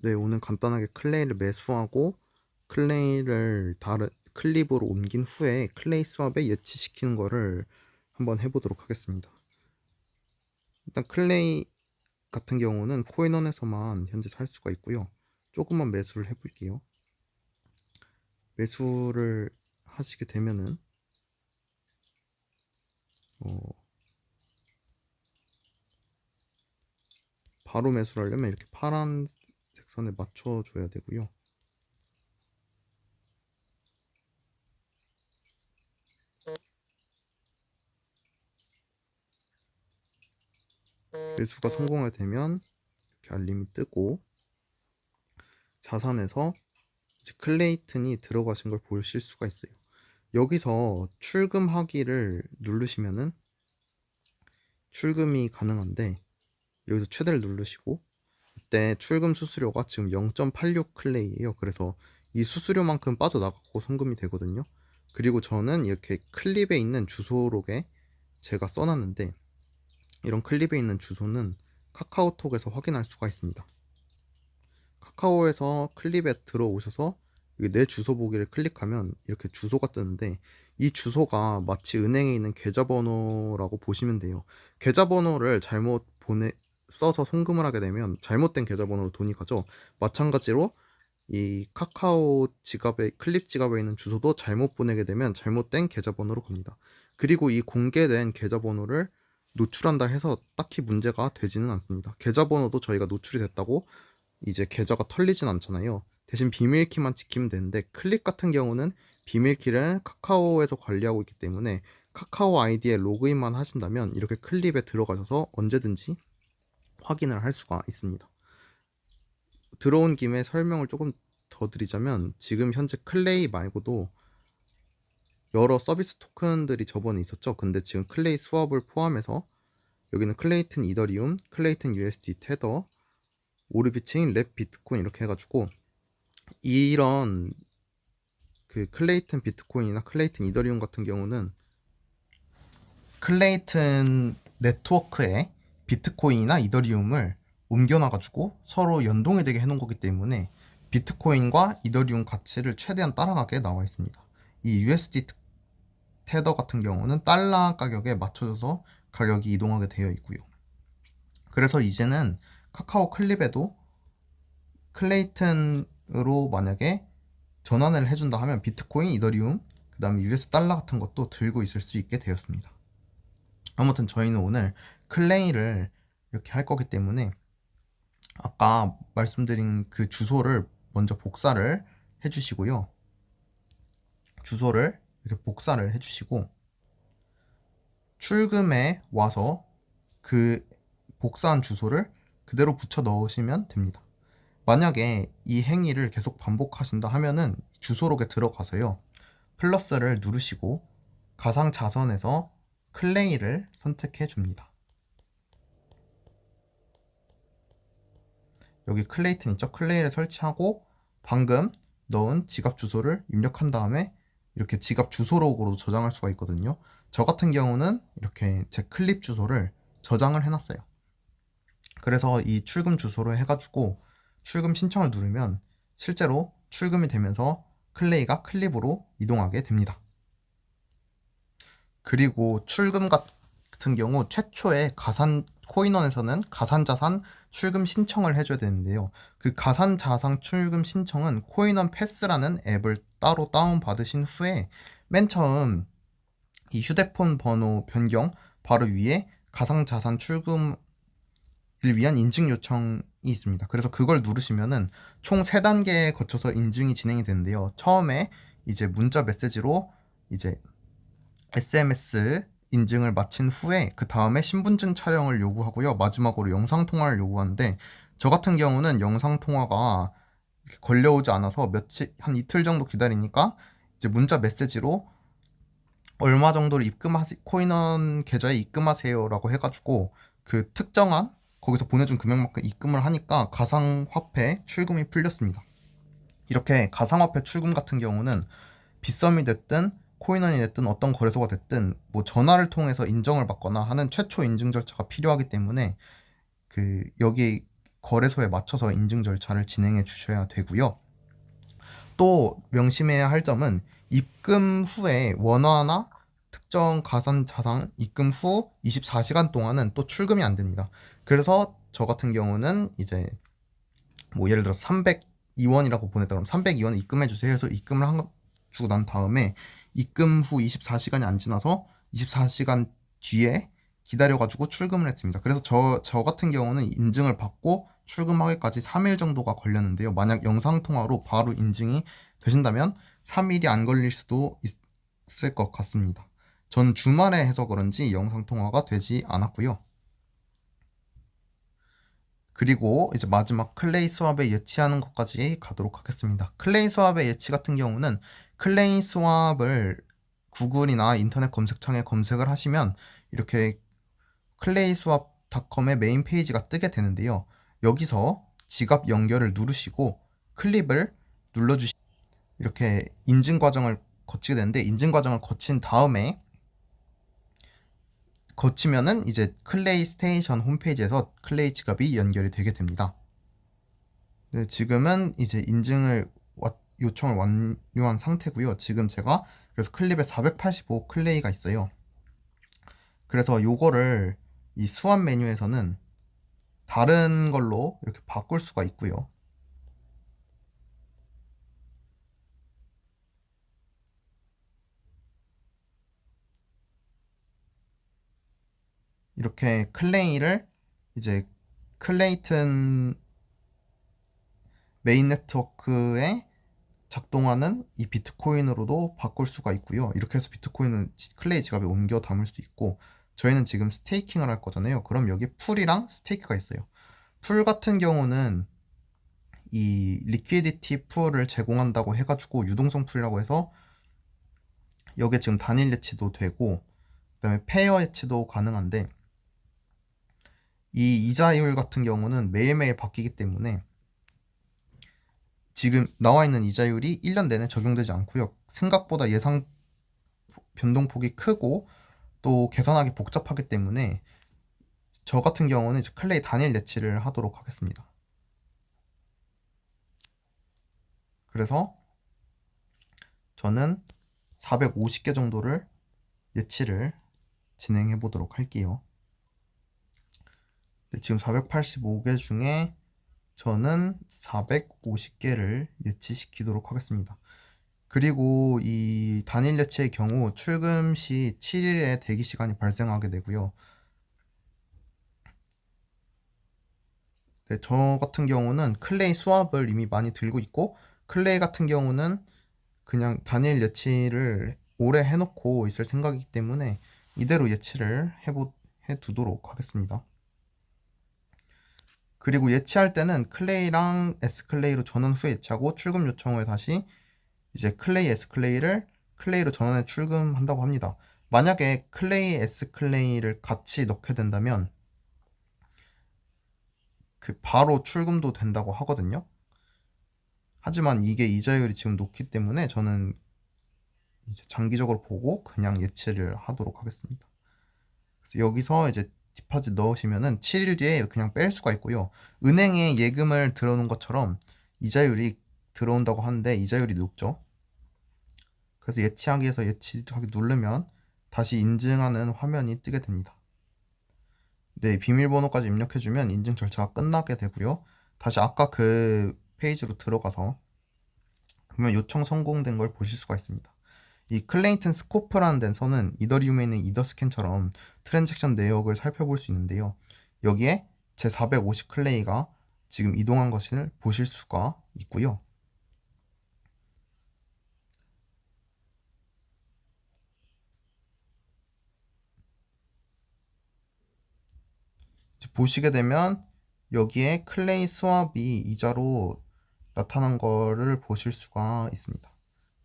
네, 오늘 간단하게 클레이를 매수하고 클레이를 다른 클립으로 옮긴 후에 클레이 수압에 예치시키는 거를 한번 해보도록 하겠습니다. 일단 클레이 같은 경우는 코인원에서만 현재 살 수가 있고요. 조금만 매수를 해볼게요. 매수를 하시게 되면은 어, 바로 매수를 하려면 이렇게 파란색 선에 맞춰줘야 되고요. 매수가 성공하게 되면 이렇게 알림이 뜨고 자산에서 이제 클레이튼이 들어가신 걸 보실 수가 있어요. 여기서 출금하기를 누르시면은 출금이 가능한데 여기서 최대를 누르시고 이때 출금 수수료가 지금 0.86 클레이예요. 그래서 이 수수료만큼 빠져나가고 송금이 되거든요. 그리고 저는 이렇게 클립에 있는 주소록에 제가 써놨는데 이런 클립에 있는 주소는 카카오톡에서 확인할 수가 있습니다. 카카오에서 클립에 들어오셔서 내 주소 보기를 클릭하면 이렇게 주소가 뜨는데 이 주소가 마치 은행에 있는 계좌번호라고 보시면 돼요. 계좌번호를 잘못 보내 써서 송금을 하게 되면 잘못된 계좌번호로 돈이 가죠. 마찬가지로 이 카카오 지갑에 클립 지갑에 있는 주소도 잘못 보내게 되면 잘못된 계좌번호로 갑니다. 그리고 이 공개된 계좌번호를 노출한다 해서 딱히 문제가 되지는 않습니다. 계좌번호도 저희가 노출이 됐다고 이제 계좌가 털리진 않잖아요. 대신 비밀키만 지키면 되는데 클릭 같은 경우는 비밀키를 카카오에서 관리하고 있기 때문에 카카오 아이디에 로그인만 하신다면 이렇게 클립에 들어가셔서 언제든지 확인을 할 수가 있습니다. 들어온 김에 설명을 조금 더 드리자면 지금 현재 클레이 말고도 여러 서비스 토큰들이 저번에 있었죠. 근데 지금 클레이 수업을 포함해서 여기는 클레이튼 이더리움, 클레이튼 USD 테더, 오르비체인, 랩 비트코인 이렇게 해가지고 이런 그 클레이튼 비트코인이나 클레이튼 이더리움 같은 경우는 클레이튼 네트워크에 비트코인이나 이더리움을 옮겨놔가지고 서로 연동이 되게 해놓은 거기 때문에 비트코인과 이더리움 가치를 최대한 따라가게 나와 있습니다. 이 USD 테더 같은 경우는 달러 가격에 맞춰져서 가격이 이동하게 되어 있고요. 그래서 이제는 카카오 클립에도 클레이튼 으로 만약에 전환을 해준다 하면 비트코인, 이더리움, 그 다음에 US 달러 같은 것도 들고 있을 수 있게 되었습니다. 아무튼 저희는 오늘 클레이를 이렇게 할 거기 때문에 아까 말씀드린 그 주소를 먼저 복사를 해주시고요. 주소를 이렇게 복사를 해주시고 출금에 와서 그 복사한 주소를 그대로 붙여 넣으시면 됩니다. 만약에 이 행위를 계속 반복하신다 하면은 주소록에 들어가서요. 플러스를 누르시고 가상 자선에서 클레이를 선택해 줍니다. 여기 클레이튼 있죠? 클레이를 설치하고 방금 넣은 지갑 주소를 입력한 다음에 이렇게 지갑 주소록으로 저장할 수가 있거든요. 저 같은 경우는 이렇게 제 클립 주소를 저장을 해놨어요. 그래서 이 출금 주소로 해가지고 출금 신청을 누르면 실제로 출금이 되면서 클레이가 클립으로 이동하게 됩니다. 그리고 출금 같은 경우 최초에 가산 코인원에서는 가산자산 출금 신청을 해줘야 되는데요. 그 가산자산 출금 신청은 코인원 패스라는 앱을 따로 다운받으신 후에 맨 처음 이 휴대폰 번호 변경 바로 위에 가상자산 출금을 위한 인증 요청이 있습니다. 그래서 그걸 누르시면은 총 3단계에 거쳐서 인증이 진행이 되는데요. 처음에 이제 문자 메시지로 이제 SMS 인증을 마친 후에 그 다음에 신분증 촬영을 요구하고요. 마지막으로 영상 통화를 요구하는데 저 같은 경우는 영상 통화가 걸려오지 않아서 며칠 한 이틀 정도 기다리니까 이제 문자 메시지로 얼마 정도를 입금하세 코인원 계좌에 입금하세요라고 해가지고 그 특정한 거기서 보내준 금액만큼 입금을 하니까 가상화폐 출금이 풀렸습니다. 이렇게 가상화폐 출금 같은 경우는 빗썸이 됐든 코인원이 됐든 어떤 거래소가 됐든 뭐 전화를 통해서 인정을 받거나 하는 최초 인증 절차가 필요하기 때문에 그 여기 거래소에 맞춰서 인증 절차를 진행해 주셔야 되고요. 또 명심해야 할 점은 입금 후에 원화나 특정 가산 자산 입금 후 24시간 동안은 또 출금이 안 됩니다. 그래서 저 같은 경우는 이제 뭐 예를 들어 302원이라고 보냈다 그러면 302원 입금해 주세요 해서 입금을 한 주고 난 다음에 입금 후 24시간이 안 지나서 24시간 뒤에 기다려가지고 출금을 했습니다. 그래서 저, 저 같은 경우는 인증을 받고 출금하기까지 3일 정도가 걸렸는데요. 만약 영상통화로 바로 인증이 되신다면 3일이 안 걸릴 수도 있을 것 같습니다. 전 주말에 해서 그런지 영상통화가 되지 않았고요. 그리고 이제 마지막 클레이 스왑에 예치하는 것까지 가도록 하겠습니다. 클레이 스왑의 예치 같은 경우는 클레이 스왑을 구글이나 인터넷 검색창에 검색을 하시면 이렇게 클레이 스왑닷컴의 메인 페이지가 뜨게 되는데요. 여기서 지갑 연결을 누르시고 클립을 눌러주시 이렇게 인증 과정을 거치게 되는데 인증 과정을 거친 다음에 거치면은 이제 클레이 스테이션 홈페이지에서 클레이 지갑이 연결이 되게 됩니다. 네, 지금은 이제 인증을 와- 요청을 완료한 상태고요. 지금 제가 그래서 클립에 485 클레이가 있어요. 그래서 요거를 이 수완 메뉴에서는 다른 걸로 이렇게 바꿀 수가 있고요. 이렇게 클레이를 이제 클레이튼 메인 네트워크에 작동하는 이 비트코인으로도 바꿀 수가 있고요. 이렇게 해서 비트코인은 지- 클레이 지갑에 옮겨 담을 수 있고 저희는 지금 스테이킹을 할 거잖아요. 그럼 여기 풀이랑 스테이크가 있어요. 풀 같은 경우는 이 리퀴디티 풀을 제공한다고 해가지고 유동성 풀이라고 해서 여기에 지금 단일 예치도 되고 그다음에 페어 예치도 가능한데 이 이자율 같은 경우는 매일매일 바뀌기 때문에 지금 나와 있는 이자율이 1년 내내 적용되지 않고요. 생각보다 예상 변동폭이 크고 또 계산하기 복잡하기 때문에 저 같은 경우는 클레이 단일 예치를 하도록 하겠습니다. 그래서 저는 450개 정도를 예치를 진행해 보도록 할게요. 네, 지금 485개 중에 저는 450개를 예치시키도록 하겠습니다. 그리고 이 단일 예치의 경우 출금 시 7일의 대기 시간이 발생하게 되고요. 네, 저 같은 경우는 클레이 수압을 이미 많이 들고 있고 클레이 같은 경우는 그냥 단일 예치를 오래 해놓고 있을 생각이기 때문에 이대로 예치를 해보, 해두도록 하겠습니다. 그리고 예치할 때는 클레이랑 에스클레이로 전원 후에 예치하고 출금 요청 후에 다시 이제 클레이 에스클레이를 클레이로 전원해 출금한다고 합니다. 만약에 클레이 에스클레이를 같이 넣게 된다면 그 바로 출금도 된다고 하거든요. 하지만 이게 이자율이 지금 높기 때문에 저는 이제 장기적으로 보고 그냥 예치를 하도록 하겠습니다. 그래서 여기서 이제 디파짓 넣으시면은 7일 뒤에 그냥 뺄 수가 있고요. 은행에 예금을 들어놓은 것처럼 이자율이 들어온다고 하는데 이자율이 높죠. 그래서 예치하기에서 예치하기 누르면 다시 인증하는 화면이 뜨게 됩니다. 네, 비밀번호까지 입력해주면 인증 절차가 끝나게 되고요. 다시 아까 그 페이지로 들어가서 보면 요청 성공된 걸 보실 수가 있습니다. 이 클레이튼 스코프라는 데서는 이더리움에 있는 이더스캔처럼 트랜잭션 내역을 살펴볼 수 있는데요. 여기에 제450 클레이가 지금 이동한 것을 보실 수가 있고요. 보시게 되면 여기에 클레이 스왑이 이자로 나타난 거를 보실 수가 있습니다.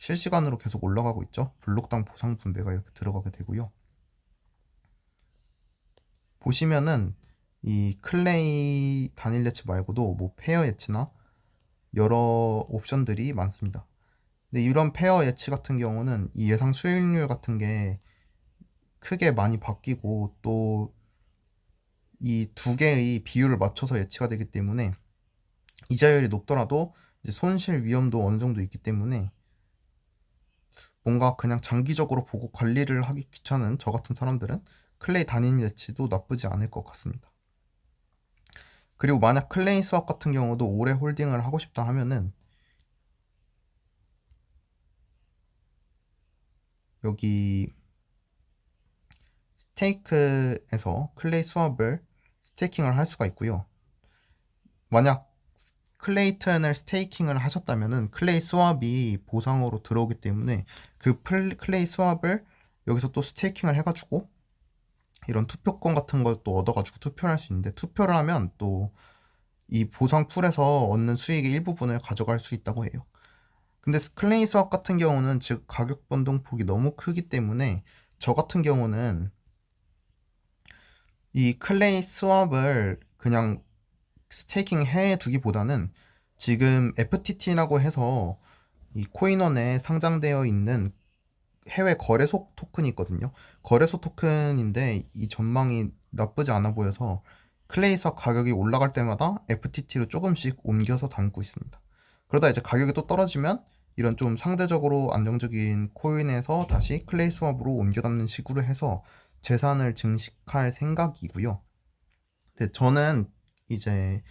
실시간으로 계속 올라가고 있죠. 블록당 보상 분배가 이렇게 들어가게 되고요. 보시면은 이 클레이 단일 예치 말고도 뭐 페어 예치나 여러 옵션들이 많습니다. 근데 이런 페어 예치 같은 경우는 이 예상 수익률 같은 게 크게 많이 바뀌고 또 이 두 개의 비율을 맞춰서 예치가 되기 때문에 이자율이 높더라도 손실 위험도 어느 정도 있기 때문에 뭔가 그냥 장기적으로 보고 관리를 하기 귀찮은 저 같은 사람들은 클레이 단일 예치도 나쁘지 않을 것 같습니다. 그리고 만약 클레이 수업 같은 경우도 오래 홀딩을 하고 싶다 하면은 여기 스테이크에서 클레이 수업을 스테이킹을 할 수가 있고요. 만약 클레이튼을 스테이킹을 하셨다면은 클레이 스왑이 보상으로 들어오기 때문에 그 플- 클레이 스왑을 여기서 또 스테이킹을 해가지고 이런 투표권 같은 걸 또 얻어가지고 투표를 할 수 있는데 투표를 하면 또 이 보상 풀에서 얻는 수익의 일부분을 가져갈 수 있다고 해요. 근데 클레이 스왑 같은 경우는 즉 가격 변동폭이 너무 크기 때문에 저 같은 경우는 이 클레이 스왑을 그냥 스테이킹 해 두기보다는 지금 FTT라고 해서 이 코인원에 상장되어 있는 해외 거래소 토큰이 있거든요. 거래소 토큰인데 이 전망이 나쁘지 않아 보여서 클레이서 가격이 올라갈 때마다 FTT로 조금씩 옮겨서 담고 있습니다. 그러다 이제 가격이 또 떨어지면 이런 좀 상대적으로 안정적인 코인에서 다시 클레이 수업으로 옮겨 담는 식으로 해서 재산을 증식할 생각이고요. 근데 저는 이제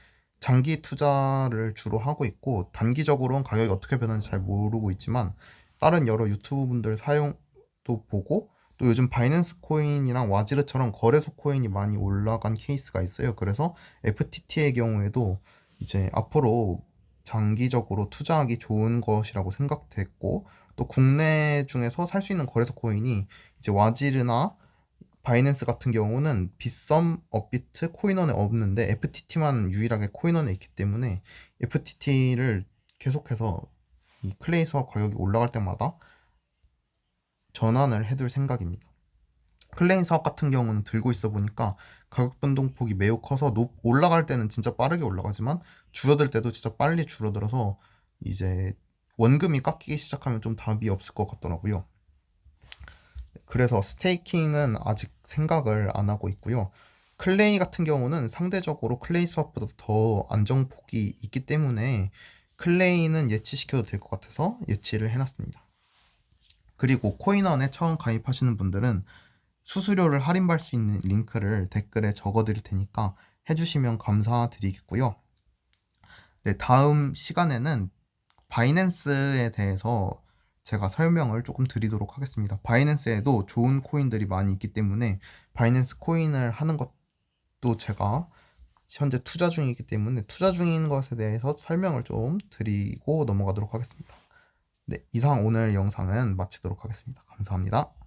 장기 투자를 주로 하고 있고 단기적으로는 가격이 어떻게 변하는지 잘 모르고 있지만 다른 여러 유튜브 분들 사용도 보고 또 요즘 바이낸스 코인이랑 와지르처럼 거래소 코인이 많이 올라간 케이스가 있어요. 그래서 FTT의 경우에도 이제 앞으로 장기적으로 투자하기 좋은 것이라고 생각됐고 또 국내 중에서 살 수 있는 거래소 코인이 이제 와지르나 바이낸스 같은 경우는 빗썸, 업비트, 코인원에 없는데 FTT만 유일하게 코인원에 있기 때문에 FTT를 계속해서 이 클레이 수업 가격이 올라갈 때마다 전환을 해둘 생각입니다. 클레인 사업 같은 경우는 들고 있어 보니까 가격 변동폭이 매우 커서 높, 올라갈 때는 진짜 빠르게 올라가지만 줄어들 때도 진짜 빨리 줄어들어서 이제 원금이 깎이기 시작하면 좀 답이 없을 것 같더라고요. 그래서 스테이킹은 아직 생각을 안 하고 있고요. 클레이 같은 경우는 상대적으로 클레이 수업보다 더 안정폭이 있기 때문에 클레이는 예치시켜도 될 것 같아서 예치를 해놨습니다. 그리고 코인원에 처음 가입하시는 분들은 수수료를 할인받을 수 있는 링크를 댓글에 적어 드릴 테니까 해주시면 감사드리겠고요. 네, 다음 시간에는 바이낸스에 대해서 제가 설명을 조금 드리도록 하겠습니다. 바이낸스에도 좋은 코인들이 많이 있기 때문에 바이낸스 코인을 하는 것도 제가 현재 투자 중이기 때문에 투자 중인 것에 대해서 설명을 좀 드리고 넘어가도록 하겠습니다. 네, 이상 오늘 영상은 마치도록 하겠습니다. 감사합니다.